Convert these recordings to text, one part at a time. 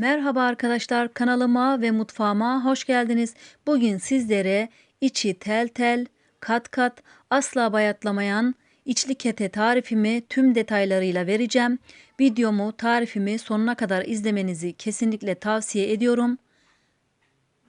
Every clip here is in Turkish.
Merhaba arkadaşlar kanalıma ve mutfağıma hoş geldiniz. Bugün sizlere içi tel tel, kat kat, asla bayatlamayan içli kete tarifimi tüm detaylarıyla vereceğim. Videomu, tarifimi sonuna kadar izlemenizi kesinlikle tavsiye ediyorum.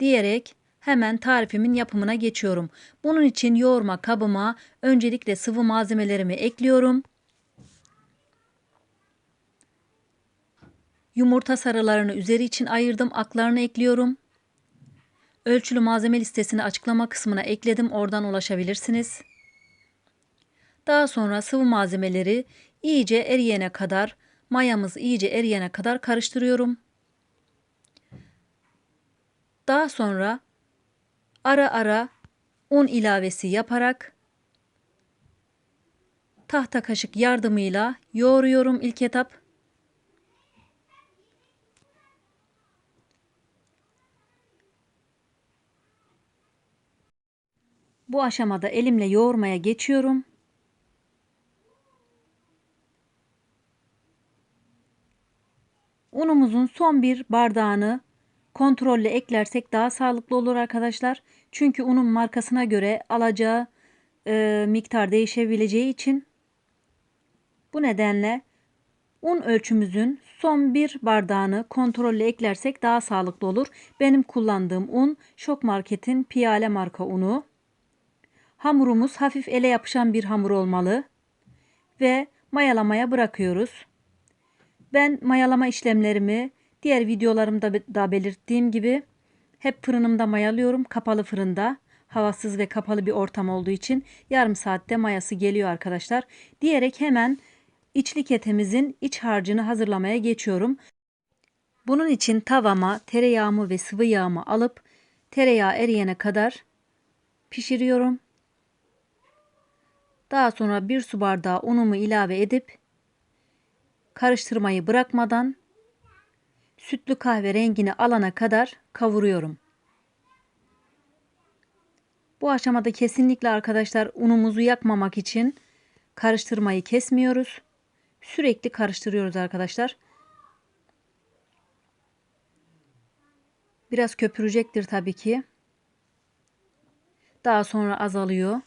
Diyerek hemen tarifimin yapımına geçiyorum. Bunun için yoğurma kabıma öncelikle sıvı malzemelerimi ekliyorum. Yumurta sarılarını üzeri için ayırdım. Aklarını ekliyorum. Ölçülü malzeme listesini açıklama kısmına ekledim. Oradan ulaşabilirsiniz. Daha sonra sıvı malzemeleri iyice eriyene kadar, mayamız iyice eriyene kadar karıştırıyorum. Daha sonra ara ara un ilavesi yaparak tahta kaşık yardımıyla yoğuruyorum ilk etap. Bu aşamada elimle yoğurmaya geçiyorum. Unumuzun son bir bardağını kontrolle eklersek daha sağlıklı olur arkadaşlar. Çünkü unun markasına göre alacağı e, miktar değişebileceği için bu nedenle un ölçümüzün son bir bardağını kontrolle eklersek daha sağlıklı olur. Benim kullandığım un Şok Market'in Piyale marka unu. Hamurumuz hafif ele yapışan bir hamur olmalı ve mayalamaya bırakıyoruz. Ben mayalama işlemlerimi diğer videolarımda da belirttiğim gibi hep fırınımda mayalıyorum. Kapalı fırında. Havasız ve kapalı bir ortam olduğu için yarım saatte mayası geliyor arkadaşlar. Diyerek hemen içli etimizin iç harcını hazırlamaya geçiyorum. Bunun için tavama tereyağımı ve sıvı yağımı alıp tereyağı eriyene kadar pişiriyorum. Daha sonra bir su bardağı unumu ilave edip karıştırmayı bırakmadan sütlü kahve rengini alana kadar kavuruyorum. Bu aşamada kesinlikle arkadaşlar unumuzu yakmamak için karıştırmayı kesmiyoruz. Sürekli karıştırıyoruz arkadaşlar. Biraz köpürecektir tabii ki. Daha sonra azalıyor.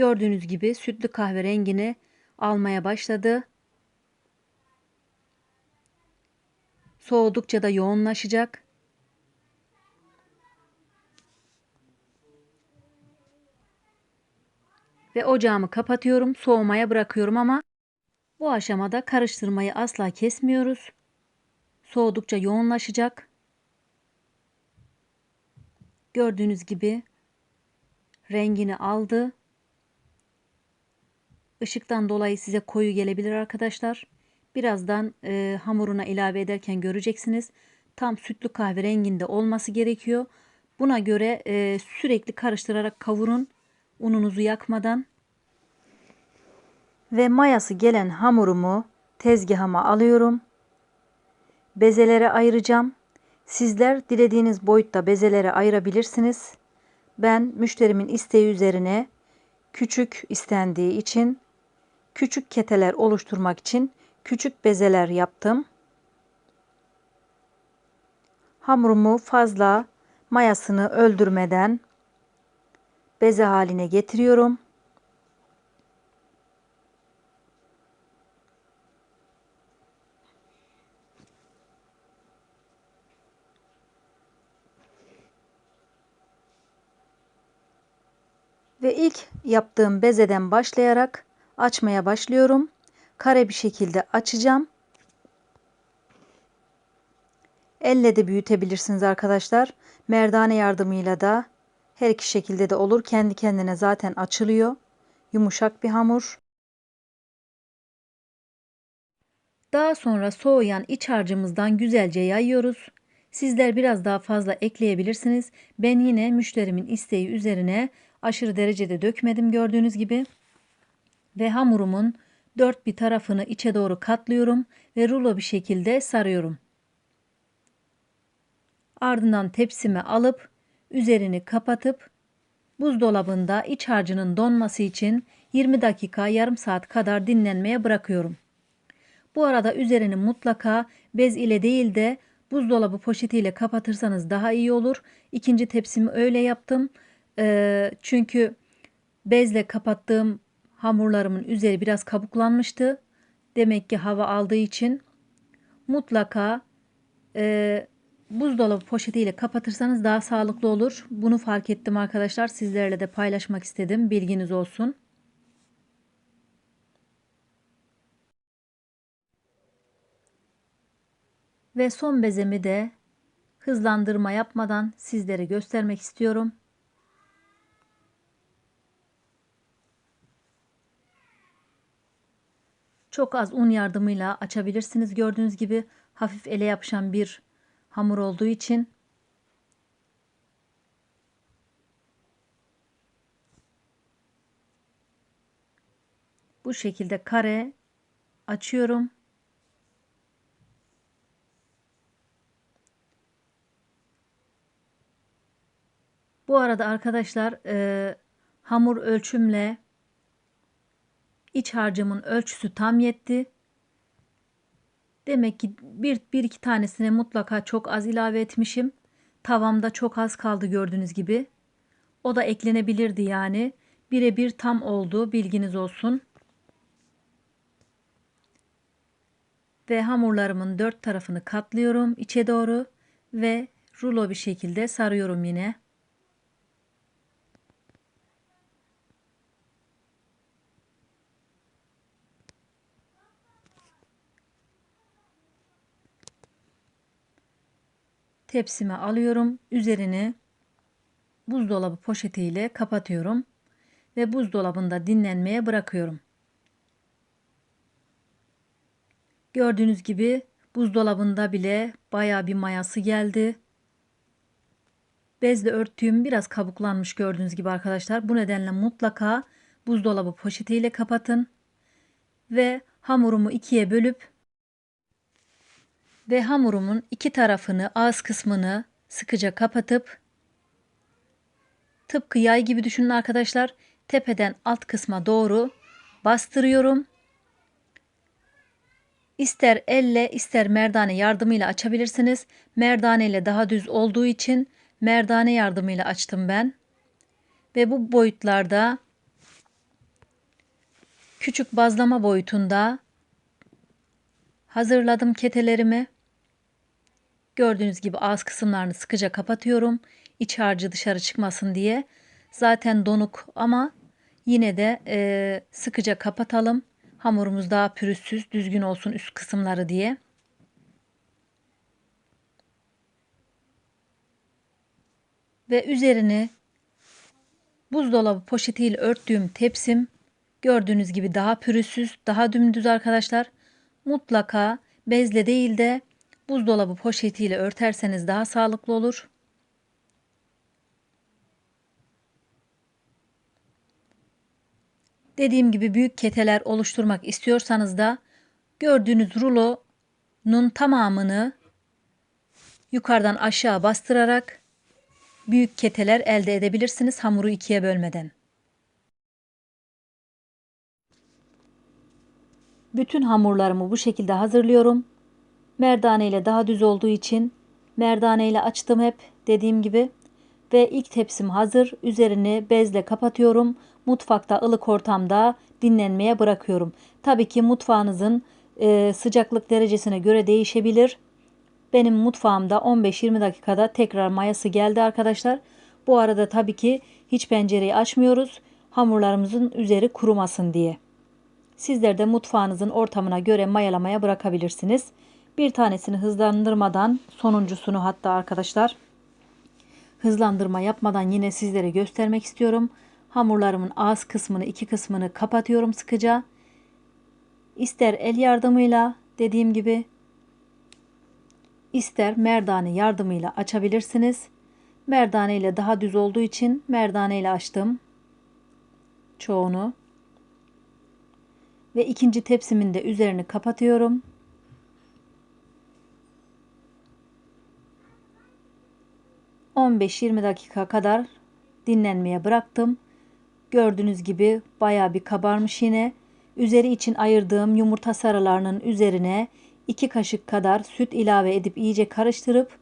Gördüğünüz gibi sütlü kahve rengini almaya başladı. Soğudukça da yoğunlaşacak. Ve ocağımı kapatıyorum. Soğumaya bırakıyorum ama bu aşamada karıştırmayı asla kesmiyoruz. Soğudukça yoğunlaşacak. Gördüğünüz gibi rengini aldı. Işıktan dolayı size koyu gelebilir arkadaşlar. Birazdan e, hamuruna ilave ederken göreceksiniz. Tam sütlü kahve renginde olması gerekiyor. Buna göre e, sürekli karıştırarak kavurun. Ununuzu yakmadan. Ve mayası gelen hamurumu tezgahıma alıyorum. Bezelere ayıracağım. Sizler dilediğiniz boyutta bezelere ayırabilirsiniz. Ben müşterimin isteği üzerine küçük istendiği için küçük keteler oluşturmak için küçük bezeler yaptım. Hamurumu fazla mayasını öldürmeden beze haline getiriyorum. Ve ilk yaptığım bezeden başlayarak açmaya başlıyorum. Kare bir şekilde açacağım. Elle de büyütebilirsiniz arkadaşlar. Merdane yardımıyla da her iki şekilde de olur. Kendi kendine zaten açılıyor. Yumuşak bir hamur. Daha sonra soğuyan iç harcımızdan güzelce yayıyoruz. Sizler biraz daha fazla ekleyebilirsiniz. Ben yine müşterimin isteği üzerine aşırı derecede dökmedim gördüğünüz gibi ve hamurumun dört bir tarafını içe doğru katlıyorum ve rulo bir şekilde sarıyorum. Ardından tepsime alıp üzerini kapatıp buzdolabında iç harcının donması için 20 dakika yarım saat kadar dinlenmeye bırakıyorum. Bu arada üzerini mutlaka bez ile değil de buzdolabı poşetiyle kapatırsanız daha iyi olur. İkinci tepsimi öyle yaptım. Ee, çünkü bezle kapattığım hamurlarımın üzeri biraz kabuklanmıştı. Demek ki hava aldığı için mutlaka e, buzdolabı poşetiyle kapatırsanız daha sağlıklı olur. Bunu fark ettim arkadaşlar. Sizlerle de paylaşmak istedim. Bilginiz olsun. Ve son bezemi de hızlandırma yapmadan sizlere göstermek istiyorum. Çok az un yardımıyla açabilirsiniz. Gördüğünüz gibi hafif ele yapışan bir hamur olduğu için bu şekilde kare açıyorum. Bu arada arkadaşlar e, hamur ölçümle iç harcımın ölçüsü tam yetti. Demek ki bir, bir iki tanesine mutlaka çok az ilave etmişim. Tavamda çok az kaldı gördüğünüz gibi. O da eklenebilirdi yani. Birebir tam oldu bilginiz olsun. Ve hamurlarımın dört tarafını katlıyorum içe doğru ve rulo bir şekilde sarıyorum yine. Tepsime alıyorum. Üzerini buzdolabı poşetiyle kapatıyorum ve buzdolabında dinlenmeye bırakıyorum. Gördüğünüz gibi buzdolabında bile baya bir mayası geldi. Bezle örttüğüm biraz kabuklanmış gördüğünüz gibi arkadaşlar. Bu nedenle mutlaka buzdolabı poşetiyle kapatın. Ve hamurumu ikiye bölüp ve hamurumun iki tarafını ağız kısmını sıkıca kapatıp tıpkı yay gibi düşünün arkadaşlar. Tepeden alt kısma doğru bastırıyorum. İster elle ister merdane yardımıyla açabilirsiniz. Merdane ile daha düz olduğu için merdane yardımıyla açtım ben. Ve bu boyutlarda küçük bazlama boyutunda hazırladım ketelerimi. Gördüğünüz gibi ağız kısımlarını sıkıca kapatıyorum. İç harcı dışarı çıkmasın diye. Zaten donuk ama yine de e, sıkıca kapatalım. Hamurumuz daha pürüzsüz, düzgün olsun üst kısımları diye. Ve üzerini buzdolabı poşetiyle örttüğüm tepsim gördüğünüz gibi daha pürüzsüz, daha dümdüz arkadaşlar. Mutlaka bezle değil de buzdolabı poşetiyle örterseniz daha sağlıklı olur. Dediğim gibi büyük keteler oluşturmak istiyorsanız da gördüğünüz rulonun tamamını yukarıdan aşağı bastırarak büyük keteler elde edebilirsiniz hamuru ikiye bölmeden. Bütün hamurlarımı bu şekilde hazırlıyorum. Merdane ile daha düz olduğu için merdane ile açtım hep dediğim gibi. Ve ilk tepsim hazır. Üzerini bezle kapatıyorum. Mutfakta ılık ortamda dinlenmeye bırakıyorum. Tabii ki mutfağınızın e, sıcaklık derecesine göre değişebilir. Benim mutfağımda 15-20 dakikada tekrar mayası geldi arkadaşlar. Bu arada tabii ki hiç pencereyi açmıyoruz. Hamurlarımızın üzeri kurumasın diye. Sizler de mutfağınızın ortamına göre mayalamaya bırakabilirsiniz. Bir tanesini hızlandırmadan sonuncusunu hatta arkadaşlar hızlandırma yapmadan yine sizlere göstermek istiyorum. Hamurlarımın ağız kısmını iki kısmını kapatıyorum sıkıca. İster el yardımıyla dediğim gibi ister merdane yardımıyla açabilirsiniz. Merdane ile daha düz olduğu için merdane ile açtım çoğunu. Ve ikinci tepsimin de üzerini kapatıyorum. ...15-20 dakika kadar dinlenmeye bıraktım. Gördüğünüz gibi baya bir kabarmış yine. Üzeri için ayırdığım yumurta sarılarının üzerine 2 kaşık kadar süt ilave edip iyice karıştırıp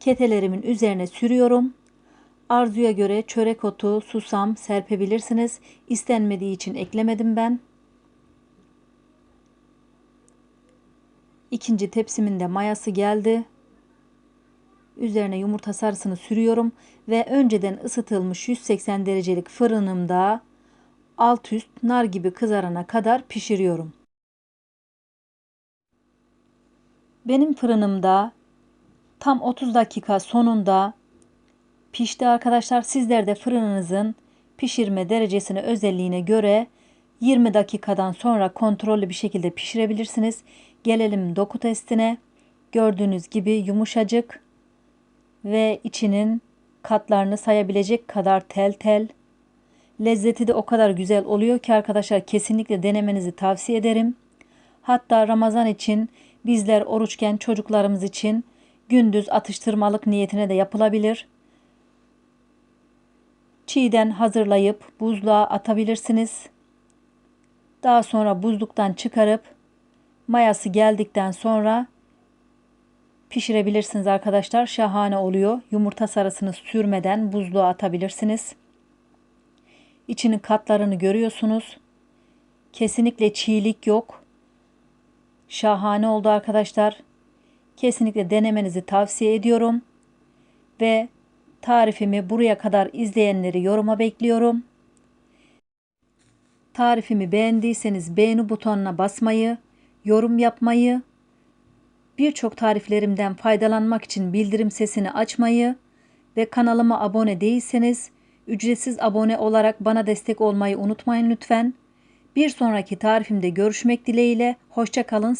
ketelerimin üzerine sürüyorum. Arzuya göre çörek otu, susam serpebilirsiniz. İstenmediği için eklemedim ben. İkinci tepsimin de mayası geldi. Üzerine yumurta sarısını sürüyorum ve önceden ısıtılmış 180 derecelik fırınımda alt üst nar gibi kızarana kadar pişiriyorum. Benim fırınımda tam 30 dakika sonunda pişti arkadaşlar. Sizler de fırınınızın pişirme derecesine özelliğine göre 20 dakikadan sonra kontrollü bir şekilde pişirebilirsiniz. Gelelim doku testine. Gördüğünüz gibi yumuşacık ve içinin katlarını sayabilecek kadar tel tel. Lezzeti de o kadar güzel oluyor ki arkadaşlar kesinlikle denemenizi tavsiye ederim. Hatta Ramazan için bizler oruçken çocuklarımız için gündüz atıştırmalık niyetine de yapılabilir. Çiğden hazırlayıp buzluğa atabilirsiniz. Daha sonra buzluktan çıkarıp mayası geldikten sonra pişirebilirsiniz arkadaşlar. Şahane oluyor. Yumurta sarısını sürmeden buzluğa atabilirsiniz. İçinin katlarını görüyorsunuz. Kesinlikle çiğlik yok. Şahane oldu arkadaşlar. Kesinlikle denemenizi tavsiye ediyorum. Ve tarifimi buraya kadar izleyenleri yoruma bekliyorum. Tarifimi beğendiyseniz beğeni butonuna basmayı, yorum yapmayı, birçok tariflerimden faydalanmak için bildirim sesini açmayı ve kanalıma abone değilseniz ücretsiz abone olarak bana destek olmayı unutmayın lütfen. Bir sonraki tarifimde görüşmek dileğiyle. Hoşça kalın.